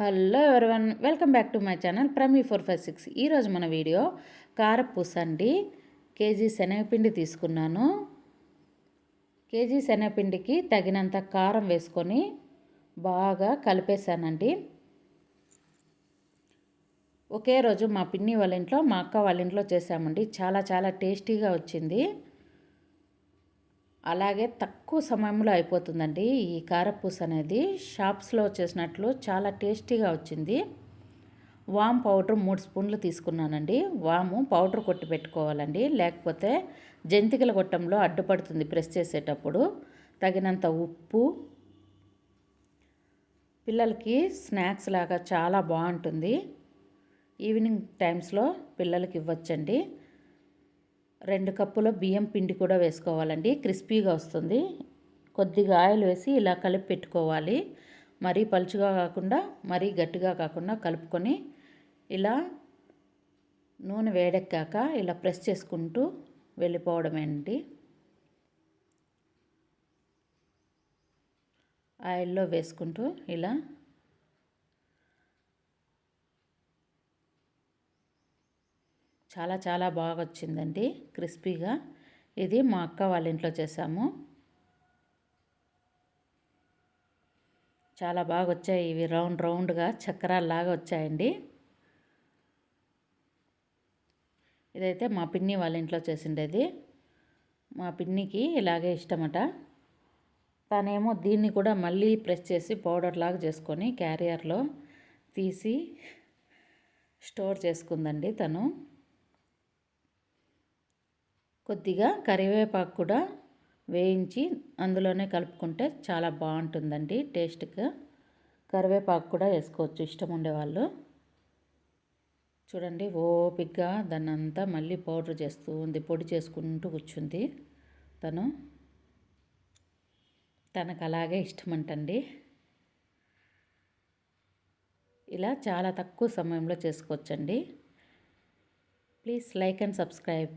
Hello everyone welcome back to my channel Prami four five six. ఈరోజు మన video కారపూస అండి. కేజీ శనగపిండి తీసుకున్నాను. కేజీ శనగపిండికి తగినంత కారం వేసుకొని బాగా కలిపేశానండి. ఒకే రోజు మా పిన్ని వాళ్ళ ఇంట్లో మా అక్క వాళ్ళ ఇంట్లో చేసామండి చాలా చాలా టేస్టీగా వచ్చింది. అలాగే తక్కువ సమయంలో అయిపోతుందండి. ఈ కారపూస అనేది షాప్స్లో వచ్చేసినట్లు చాలా టేస్టీగా వచ్చింది. వామ్ పౌడర్ మూడు స్పూన్లు తీసుకున్నానండి. వాము పౌడర్ కొట్టి పెట్టుకోవాలండి. లేకపోతే జంతికల గొట్టంలో అడ్డుపడుతుంది ప్రెస్ చేసేటప్పుడు. తగినంత ఉప్పు. పిల్లలకి స్నాక్స్ లాగా చాలా బాగుంటుంది. ఈవినింగ్ టైమ్స్లో పిల్లలకి ఇవ్వచ్చండి. రెండు కప్పుల బియ్యం పిండి కూడా వేసుకోవాలండి. క్రిస్పీగా వస్తుంది. కొద్దిగా ఆయిల్ వేసి ఇలా కలిపి పెట్టుకోవాలి. మరీ పలుచుగా కాకుండా మరీ గట్టిగా కాకుండా కలుపుకొని ఇలా నూనె వేడెక్కాక ఇలా ప్రెస్ చేసుకుంటూ వెళ్ళిపోవడమేనండి ఆయిల్లో వేసుకుంటూ ఇలా చాలా చాలా బాగా వచ్చిందండి క్రిస్పీగా. ఇది మా అక్క వాళ్ళ ఇంట్లో చేసాము. చాలా బాగా వచ్చాయి ఇవి రౌండ్ రౌండ్గా చక్రాల్లాగా వచ్చాయండి. ఇదైతే మా పిన్ని వాళ్ళ ఇంట్లో చేసిండేది. మా పిన్నికి ఇలాగే ఇష్టమట. తనేమో దీన్ని కూడా మళ్ళీ ప్రెస్ చేసి పౌడర్ లాగా చేసుకొని క్యారియర్లో తీసి స్టోర్ చేసుకుందండి తను. కొద్దిగా కరివేపాకు కూడా వేయించి అందులోనే కలుపుకుంటే చాలా బాగుంటుందండి టేస్ట్గా కరివేపాకు కూడా వేసుకోవచ్చు ఇష్టం ఉండేవాళ్ళు చూడండి ఓపిగ్గా దాన్ని అంతా మళ్ళీ పౌడర్ చేస్తూ ఉంది పొడి చేసుకుంటూ కూర్చుంది తను. తనకు అలాగే ఇష్టం అంటండి ఇలా చాలా తక్కువ సమయంలో చేసుకోవచ్చండి. Please like and subscribe.